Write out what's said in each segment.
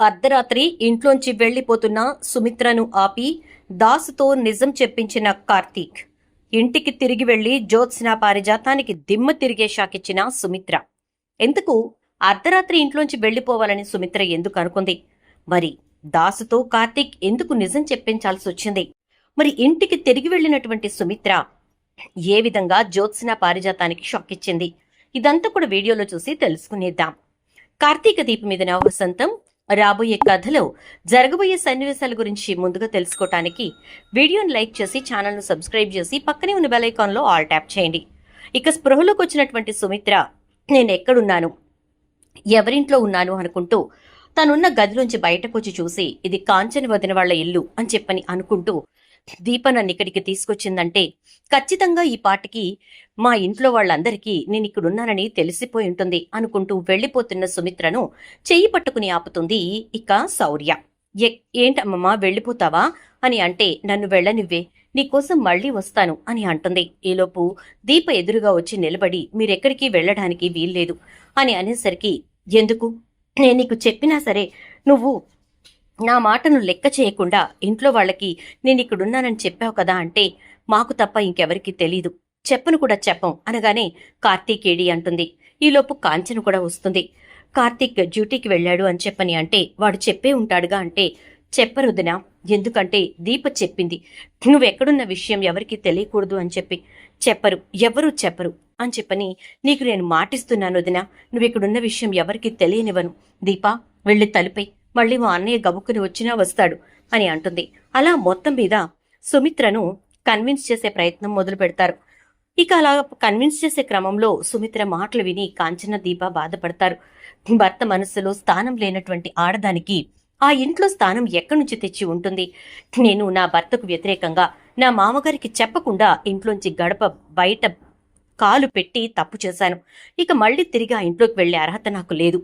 అర్ధరాత్రి ఇంట్లోంచి వెళ్ళిపోతున్న సుమిత్రను ఆపి దాసుతో నిజం చెప్పించిన కార్తీక్. ఇంటికి తిరిగి వెళ్ళి జ్యోత్స్న పారిజాతానికి దిమ్మ తిరిగే షాకిచ్చిన సుమిత్ర. ఎందుకు? అర్ధరాత్రి ఇంట్లోంచి వెళ్ళిపోవాలని సుమిత్ర ఎందుకు అనుకుంది? మరి దాసుతో కార్తీక్ ఎందుకు నిజం చెప్పించాల్సి వచ్చింది? మరి ఇంటికి తిరిగి వెళ్ళినటువంటి సుమిత్ర ఏ విధంగా జ్యోత్స్న పారిజాతానికి షాక్ ఇచ్చింది ఇదంతా కూడా వీడియోలో చూసి తెలుసుకునేద్దాం. కార్తీక దీపం మీద నవ వసంతం రాబోయే కథలో జరగబోయే సన్నివేశాల గురించి ముందుగా తెలుసుకోవటానికి వీడియోని లైక్ చేసి ఛానల్ను సబ్స్క్రైబ్ చేసి పక్కనే ఉన్న బెలైకాన్లో ఆల్ ట్యాప్ చేయండి. ఇక స్పృహలోకి వచ్చినటువంటి సుమిత్ర నేను ఎక్కడున్నాను? ఎవరింట్లో ఉన్నాను? అనుకుంటూ తనున్న గదిలోంచి బయటకొచ్చి చూసి ఇది కాంచని వదిన వాళ్ళ ఇల్లు అని చెప్పని అనుకుంటూ దీప నన్ను ఇక్కడికి తీసుకొచ్చిందంటే ఖచ్చితంగా ఈ పాటకి మా ఇంట్లో వాళ్ళందరికీ నేను ఇక్కడున్నానని తెలిసిపోయి ఉంటుంది అనుకుంటూ వెళ్ళిపోతున్న సుమిత్రను చెయ్యి పట్టుకుని ఆపుతుంది ఇక శౌర్య. ఏంటమ్మమ్మా వెళ్ళిపోతావా? అని అంటే నన్ను వెళ్ళనివ్వే నీకోసం మళ్ళీ వస్తాను అని అంటుంది. ఈలోపు దీప ఎదురుగా వచ్చి నిలబడి మీరెక్కడికి వెళ్ళడానికి వీల్లేదు అని అనేసరికి ఎందుకు? నేను నీకు చెప్పినా సరే నువ్వు నా మాటను లెక్క చేయకుండా ఇంట్లో వాళ్ళకి నేను ఇక్కడున్నానని చెప్పావు కదా అంటే మాకు తప్ప ఇంకెవరికీ తెలీదు. చెప్పను కూడా చెప్పం అనగానే కార్తీక్ ఏడి అంటుంది. ఈలోపు కాంచన కూడా వస్తుంది. కార్తీక్ డ్యూటీకి వెళ్ళాడు అని చెప్పని అంటే వాడు చెప్పే ఉంటాడుగా అంటే చెప్పరు వదినా. ఎందుకంటే దీప చెప్పింది. నువ్వెక్కడున్న విషయం ఎవరికీ తెలియకూడదు అని చెప్పి. చెప్పరు. ఎవరూ చెప్పరు అని చెప్పని నీకు నేను మాటిస్తున్నాను వదినా. నువ్వు ఇక్కడున్న విషయం ఎవరికీ తెలియనివ్వను. దీపా వెళ్ళి తలుపై మళ్ళీ మా అన్నయ్య గబుక్కుని వచ్చినా వస్తాడు అని అంటుంది. అలా మొత్తం మీద సుమిత్రను కన్విన్స్ చేసే ప్రయత్నం మొదలు పెడతారు. ఇక అలా కన్విన్స్ చేసే క్రమంలో సుమిత్ర మాటలు విని కాంచన దీప బాధపడతారు. భర్త మనస్సులో స్థానం లేనటువంటి ఆడదానికి ఆ ఇంట్లో స్థానం ఎక్కడి నుంచి తెచ్చి ఉంటుంది? నేను నా భర్తకు వ్యతిరేకంగా నా మామగారికి చెప్పకుండా ఇంట్లోంచి గడప బయట కాలు పెట్టి తప్పు చేశాను. ఇక మళ్ళీ తిరిగి ఆ ఇంట్లోకి వెళ్ళే అర్హత నాకు లేదు.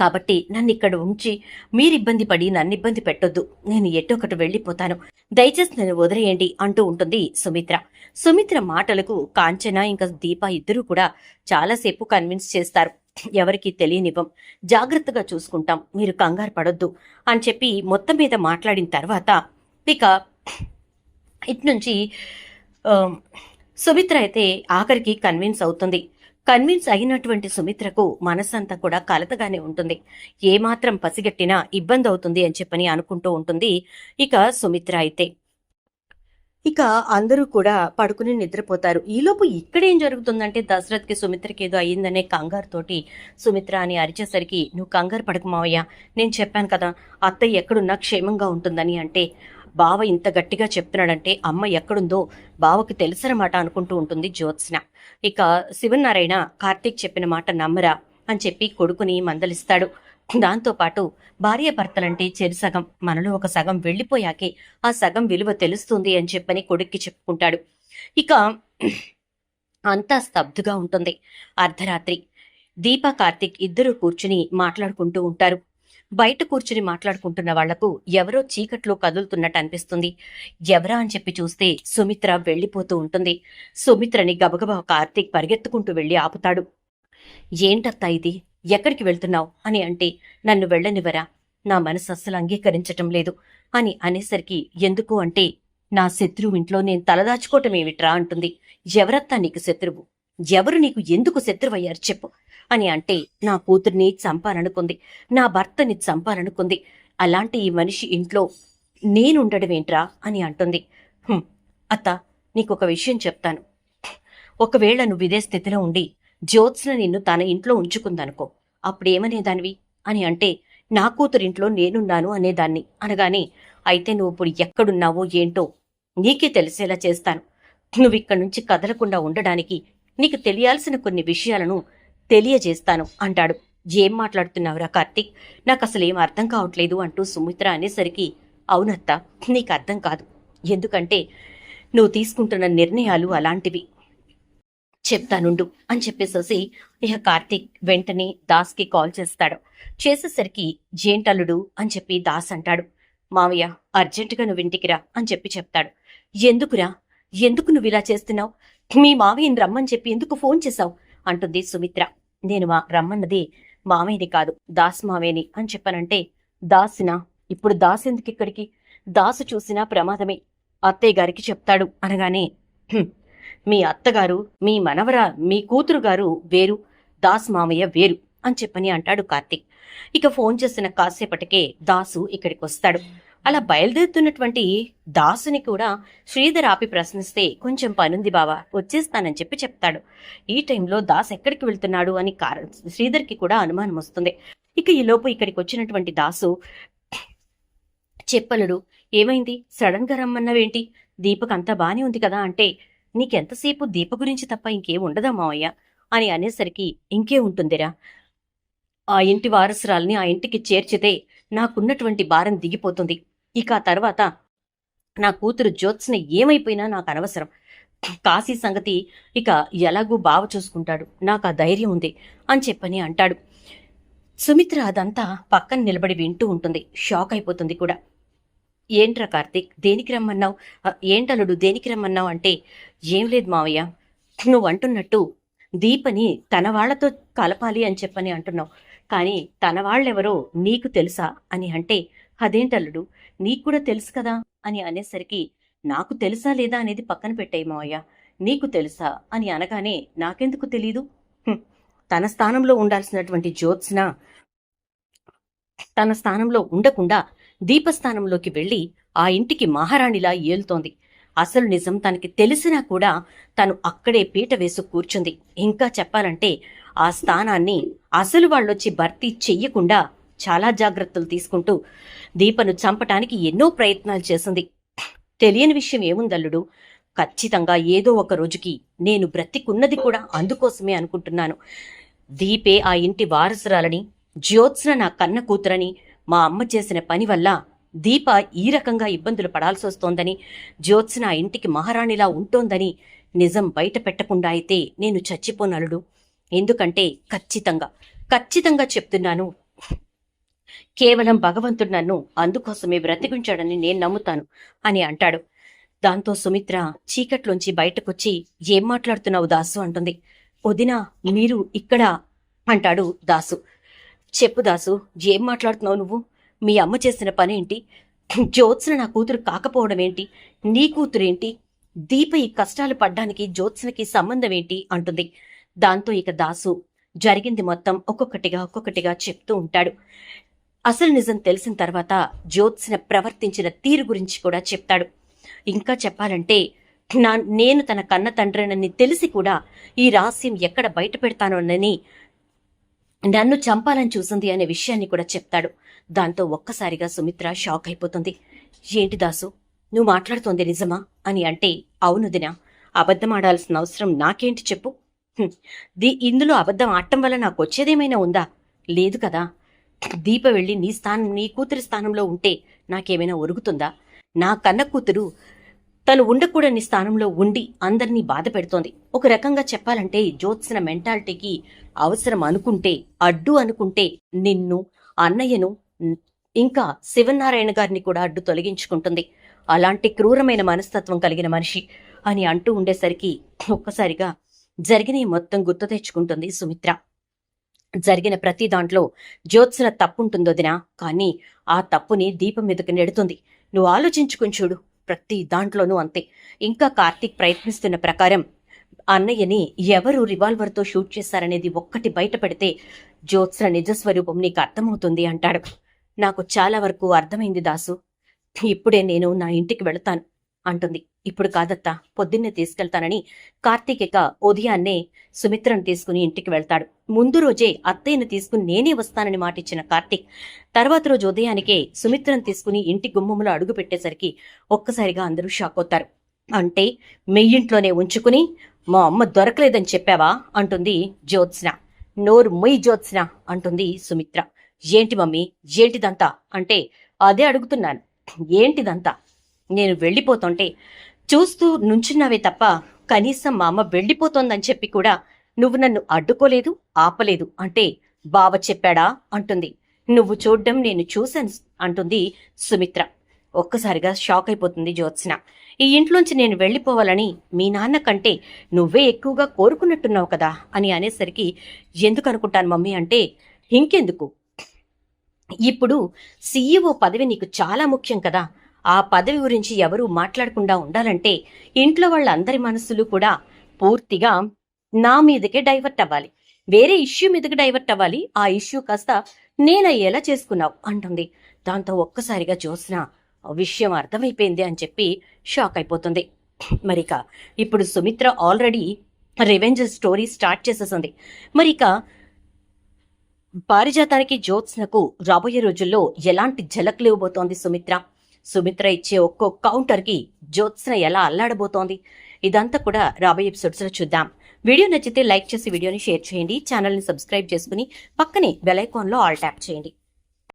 కాబట్టి నన్ను ఇక్కడ ఉంచి మీరు ఇబ్బంది పడి నన్ను ఇబ్బంది పెట్టొద్దు. నేను ఎటొకటి ఒకటి వెళ్ళిపోతాను. దయచేసి నన్ను వదిలేయండి అంటూ ఉంటుంది సుమిత్ర. సుమిత్ర మాటలకు కాంచన ఇంకా దీప ఇద్దరూ కూడా చాలాసేపు కన్విన్స్ చేస్తారు. ఎవరికీ తెలియనివ్వం. జాగ్రత్తగా చూసుకుంటాం. మీరు కంగారు పడొద్దు అని చెప్పి మొత్తం మీద మాట్లాడిన తర్వాత ఇక ఇట్నుంచి సుమిత్ర అయితే ఆఖరికి కన్విన్స్ అవుతుంది. కన్విన్స్ అయినటువంటి సుమిత్రకు మనసంతా కూడా కలతగానే ఉంటుంది. ఏమాత్రం పసిగట్టినా ఇబ్బంది అవుతుంది అని చెప్పని అనుకుంటూ ఉంటుంది ఇక సుమిత్ర అయితే. ఇక అందరూ కూడా పడుకుని నిద్రపోతారు. ఈలోపు ఇక్కడేం జరుగుతుందంటే దశరథ్కి సుమిత్రకి ఏదో అయ్యిందనే కంగారుతోటి సుమిత్ర అని అరిచేసరికి నువ్వు కంగారు పడకు మావయ్య నేను చెప్పాను కదా అత్తయ్య ఎక్కడున్నా క్షేమంగా ఉంటుందని అంటే బావ ఇంత గట్టిగా చెప్తున్నాడంటే అమ్మ ఎక్కడుందో బావకి తెలుసనమాట అనుకుంటూ ఉంటుంది జ్యోత్స్న. ఇక శివనారాయణ కార్తీక్ చెప్పిన మాట నమ్మరా అని చెప్పి కొడుకుని మందలిస్తాడు. దాంతోపాటు భార్యాభర్తలంటే చెరు సగం మనలో ఒక సగం వెళ్ళిపోయాకే ఆ సగం విలువ తెలుస్తుంది అని చెప్పని కొడుక్కి చెప్పుకుంటాడు. ఇక అంతా స్తబ్దుగా ఉంటుంది. అర్ధరాత్రి దీప కార్తీక్ ఇద్దరు కూర్చుని మాట్లాడుకుంటూ ఉంటారు. బయట కూర్చుని మాట్లాడుకుంటున్న వాళ్ళకు ఎవరో చీకట్లో కదులుతున్నట్టు అనిపిస్తుంది. ఎవరా అని చెప్పి చూస్తే సుమిత్ర వెళ్ళిపోతూ ఉంటుంది. సుమిత్రని గబగబా కార్తీక్ పరిగెత్తుకుంటూ వెళ్ళి ఆపుతాడు. ఏంటత్తా ఇది? ఎక్కడికి వెళ్తున్నావు? అని అంటే నన్ను వెళ్ళనివ్వరా? నా మనసు అస్సలు అంగీకరించటం లేదు. అని అనేసరికి ఎందుకు? అంటే నా శత్రువు ఇంట్లో నేను తలదాచుకోవటం ఏమిట్రా? అంటుంది. ఎవరత్తా నీకు శత్రువు? ఎవరు నీకు ఎందుకు శత్రువయ్యారు చెప్పు అని అంటే నా కూతుర్ని చంపాలనుకుంది నా భర్తని చంపాలనుకుంది అలాంటి ఈ మనిషి ఇంట్లో నేనుండడమేంట్రా అని అంటుంది. అత్త నీకొక విషయం చెప్తాను. ఒకవేళ నువ్వు ఇదే స్థితిలో ఉండి జ్యోత్స్న నిన్ను తన ఇంట్లో ఉంచుకుందనుకో అప్పుడేమనేదానివి? అని అంటే నా కూతురింట్లో నేనున్నాను అనేదాన్ని అనగానే అయితే నువ్వు ఇప్పుడు ఎక్కడున్నావో ఏంటో నీకే తెలిసేలా చేస్తాను. నువ్వు ఇక్కడి నుంచి కదలకుండా ఉండడానికి నీకు తెలియాల్సిన కొన్ని విషయాలను తెలియజేస్తాను అంటాడు. ఏం మాట్లాడుతున్నావురా కార్తీక్? నాకు అసలు ఏం అర్థం కావట్లేదు అంటూ సుమిత్ర అనేసరికి అవునత్త నీకు అర్థం కాదు. ఎందుకంటే నువ్వు తీసుకుంటున్న నిర్ణయాలు అలాంటివి. చెప్తానుండు అని చెప్పేసేసి ఇక కార్తీక్ వెంటనే దాస్కి కాల్ చేస్తాడు. చేసేసరికి జేంటల్లుడు అని చెప్పి దాస్ అంటాడు. మావయ్య అర్జెంటుగా నువ్వు ఇంటికి రా అని చెప్పి చెప్తాడు. ఎందుకురా? ఎందుకు నువ్వు ఇలా చేస్తున్నావు? మీ మావయ్యని రమ్మని చెప్పి ఎందుకు ఫోన్ చేశావు? అంటుంది సుమిత్ర. నేను మా రమ్మన్నది మావయ్యని కాదు దాస్ మావేని అని చెప్పనంటే దాసినా? ఇప్పుడు దాస్ ఎందుకు ఇక్కడికి? దాసు చూసినా ప్రమాదమే. అత్తయ్య గారికి చెప్తాడు అనగానే మీ అత్తగారు మీ మనవర మీ కూతురు గారు వేరు దాస్ మామయ్య వేరు అని చెప్పని అంటాడు కార్తీక్. ఇక ఫోన్ చేసిన కాసేపటికే దాసు ఇక్కడికి వస్తాడు అలా బయలుదేరుతున్నటువంటి దాసుని కూడా శ్రీధర్ ఆపి ప్రశ్నిస్తే కొంచెం పనుంది బావా వచ్చేస్తానని చెప్పి చెప్తాడు. ఈ టైంలో దాస్ ఎక్కడికి వెళ్తున్నాడు? అని కార శ్రీధర్కి కూడా అనుమానం వస్తుంది. ఇక ఈలోపు ఇక్కడికి వచ్చినటువంటి దాసు చెప్పలుడు ఏమైంది? సడన్గా రమ్మన్నావేంటి? దీపక్ అంతా బానే ఉంది కదా అంటే నీకెంతసేపు దీప గురించి తప్ప ఇంకేం ఉండదా మావయ్య? అని అనేసరికి ఇంకే ఉంటుందిరా. ఆ ఇంటి వారసురాల్ని ఆ ఇంటికి చేర్చితే నాకున్నటువంటి భారం దిగిపోతుంది. ఇక ఆ తర్వాత నా కూతురు జ్యోత్స్న ఏమైపోయినా నాకు అనవసరం. కాశీ సంగతి ఇక ఎలాగూ బావ చూసుకుంటాడు. నాకు ఆ ధైర్యం ఉంది అని చెప్పని అంటాడు. సుమిత్ర అదంతా పక్కన నిలబడి వింటూ ఉంటుంది. షాక్ అయిపోతుంది కూడా. ఏంట్రా కార్తీక్ దేనికి రమ్మన్నావు? ఏంటలుడు దేనికి రమ్మన్నావు అంటే ఏం లేదు మావయ్య. నువ్వు అంటున్నట్టు దీపని తన వాళ్ళతో కలపాలి అని చెప్పని అంటున్నావు. కానీ తన వాళ్ళెవరో నీకు తెలుసా అని అంటే అదేంటల్లుడు నీకు కూడా తెలుసు కదా? అని అనేసరికి నాకు తెలుసా లేదా అనేది పక్కన పెట్టాయి మావయ్య. నీకు తెలుసా? అని అనగానే నాకెందుకు తెలీదు? తన స్థానంలో ఉండాల్సినటువంటి జ్యోత్స్న తన స్థానంలో ఉండకుండా దీపస్థానంలోకి వెళ్ళి ఆ ఇంటికి మహారాణిలా ఏలుతోంది. అసలు నిజం తనకి తెలిసినా కూడా తను అక్కడే పీట వేసు కూర్చుంది. ఇంకా చెప్పాలంటే ఆ స్థానాన్ని అసలు వాళ్ళొచ్చి భర్తీ చెయ్యకుండా చాలా జాగ్రత్తలు తీసుకుంటూ దీపను చంపటానికి ఎన్నో ప్రయత్నాలు చేసింది. తెలియని విషయం ఏముందల్లుడు? ఖచ్చితంగా ఏదో ఒక రోజుకి నేను బ్రతికున్నది కూడా అందుకోసమే అనుకుంటున్నాను. దీపే ఆ ఇంటి వారసురాలని జ్యోత్స్న నా కన్న కూతురని మా అమ్మ చేసిన పని వల్ల దీప ఈ రకంగా ఇబ్బందులు పడాల్సి వస్తోందని జ్యోత్స్న ఆ ఇంటికి మహారాణిలా ఉంటోందని నిజం బయట పెట్టకుండా అయితే నేను చచ్చిపోనలుడు ఎందుకంటే ఖచ్చితంగా ఖచ్చితంగా చెప్తున్నాను కేవలం భగవంతుడు నన్ను అందుకోసమే బ్రతికించాడని నేను నమ్ముతాను అని అంటాడు. దాంతో సుమిత్ర చీకట్లోంచి బయటకొచ్చి ఏం మాట్లాడుతున్నావు దాసు? అంటుంది. వదినా మీరు ఇక్కడ అంటాడు దాసు. చెప్పు దాసు ఏం మాట్లాడుతున్నావు నువ్వు? మీ అమ్మ చేసిన పనేంటి జ్యోత్స్న నా కూతురు కాకపోవడం ఏంటి? నీ కూతురేంటి దీప ఈ కష్టాలు పడ్డానికి జ్యోత్స్నకి సంబంధం ఏంటి అంటుంది. దాంతో ఇక దాసు జరిగింది మొత్తం ఒక్కొక్కటిగా ఒక్కొక్కటిగా చెప్తూ ఉంటాడు. అసలు నిజం తెలిసిన తర్వాత జ్యోత్స్న ప్రవర్తించిన తీరు గురించి కూడా చెప్తాడు. ఇంకా చెప్పాలంటే నా నేను తన కన్న తండ్రినని తెలిసి కూడా ఈ రహస్యం ఎక్కడ బయట పెడతానోనని నన్ను చంపాలని చూసింది అనే విషయాన్ని కూడా చెప్తాడు. దాంతో ఒక్కసారిగా సుమిత్ర షాక్ అయిపోతుంది. ఏంటి దాసు నువ్వు మాట్లాడుతోంది నిజమా? అని అంటే అవును దినా అబద్ధం ఆడాల్సిన అవసరం నాకేంటి చెప్పు? ది దీ ఇందులో అబద్ధం ఆడటం వల్ల నాకు వచ్చేదేమైనా ఉందా? లేదు కదా దీప వెళ్ళి నీ స్థానం నీ కూతురి స్థానంలో ఉంటే నాకేమైనా ఒరుగుతుందా? నా కన్న కూతురు తను ఉండకూడని స్థానంలో ఉండి అందరినీ బాధ పెడుతోంది. ఒక రకంగా చెప్పాలంటే జ్యోత్స్న మెంటాలిటీకి అవసరం అనుకుంటే అడ్డు అనుకుంటే నిన్ను అన్నయ్యను ఇంకా శివనారాయణ గారిని కూడా అడ్డు తొలగించుకుంటుంది. అలాంటి క్రూరమైన మనస్తత్వం కలిగిన మనిషి అని అంటూ ఉండేసరికి ఒక్కసారిగా జరిగిన మొత్తం గుర్తు తెచ్చుకుంటుంది సుమిత్ర. జరిగిన ప్రతి దాంట్లో జ్యోత్స్న తప్పుంటుందొదినా కానీ ఆ తప్పుని దీపం మీదకి నెడుతుంది. నువ్వు ఆలోచించుకుని చూడు ప్రతి దాంట్లోనూ అంతే. ఇంకా కార్తీక్ ప్రయత్నిస్తున్న ప్రకారం అన్నయ్యని ఎవరు రివాల్వర్తో షూట్ చేశారనేది ఒక్కటి బయటపడితే జ్యోత్సన నిజస్వరూపం నీకు అర్థమవుతుంది అంటాడు. నాకు చాలా వరకు అర్థమైంది దాసు. ఇప్పుడే నేను నా ఇంటికి వెళతాను. అంటుంది. ఇప్పుడు కాదత్తా పొద్దున్నే తీసుకెళ్తానని కార్తీక్ ఇక ఉదయాన్నే సుమిత్రను తీసుకుని ఇంటికి వెళ్తాడు. ముందు రోజే అత్తయ్యను తీసుకుని నేనే వస్తానని మాటిచ్చిన కార్తీక్ తర్వాత రోజు ఉదయానికే సుమిత్రను తీసుకుని ఇంటి గుమ్మములో అడుగు పెట్టేసరికి ఒక్కసారిగా అందరూ షాక్ అవుతారు. అంటే మెయ్యింట్లోనే ఇంట్లోనే ఉంచుకుని మా అమ్మ దొరకలేదని చెప్పావా? అంటుంది జ్యోత్స్న. నోరు మొయ్ జ్యోత్స్న అంటుంది సుమిత్ర. ఏంటి మమ్మీ? ఏంటిదంతా? అంటే అదే అడుగుతున్నాను. ఏంటిదంతా? నేను వెళ్ళిపోతుంటే చూస్తూ నుంచున్నావే తప్ప కనీసం మా అమ్మ వెళ్ళిపోతోందని చెప్పి కూడా నువ్వు నన్ను అడ్డుకోలేదు ఆపలేదు అంటే బావ చెప్పాడా? అంటుంది. నువ్వు చూడ్డం నేను చూశాను అంటుంది సుమిత్ర. ఒక్కసారిగా షాక్ అయిపోతుంది జ్యోత్స్న. ఈ ఇంట్లోంచి నేను వెళ్ళిపోవాలని మీ నాన్న కంటే నువ్వే ఎక్కువగా కోరుకున్నట్టున్నావు కదా అని అనేసరికి ఎందుకు అనుకుంటాను మమ్మీ అంటే ఇంకెందుకు? ఇప్పుడు సీఈఓ పదవి నీకు చాలా ముఖ్యం కదా ఆ పదవి గురించి ఎవరూ మాట్లాడకుండా ఉండాలంటే ఇంట్లో వాళ్ళందరి మనసులు కూడా పూర్తిగా నా మీదకే డైవర్ట్ అవ్వాలి. వేరే ఇష్యూ మీదకి డైవర్ట్ అవ్వాలి. ఆ ఇష్యూ కాస్త నేనయ్యేలా చేసుకున్నావు అంటుంది. దాంతో ఒక్కసారిగా జోత్స్న "ఆ విషయం అర్థమైపోయింది అని చెప్పి షాక్ అయిపోతుంది. మరిక ఇప్పుడు Sumitra already revenge story start చేసేసింది. మరిక పారిజాతానికి జ్యోత్స్నకు రాబోయే రోజుల్లో ఎలాంటి ఝలక్లు ఇవ్వబోతోంది సుమిత్ర? సుమిత్ర ఇచ్చే ఒక్కో కౌంటర్కి జ్యోత్స్న ఎలా అల్లాడబోతోంది? ఇదంతా కూడా రాబోయే ఎపిసోడ్స్లో చూద్దాం. వీడియో నచ్చితే లైక్ చేసి వీడియోని షేర్ చేయండి. ఛానల్ని సబ్స్క్రైబ్ చేసుకుని పక్కనే బెల్ ఐకాన్లో ఆల్ ట్యాప్ చేయండి.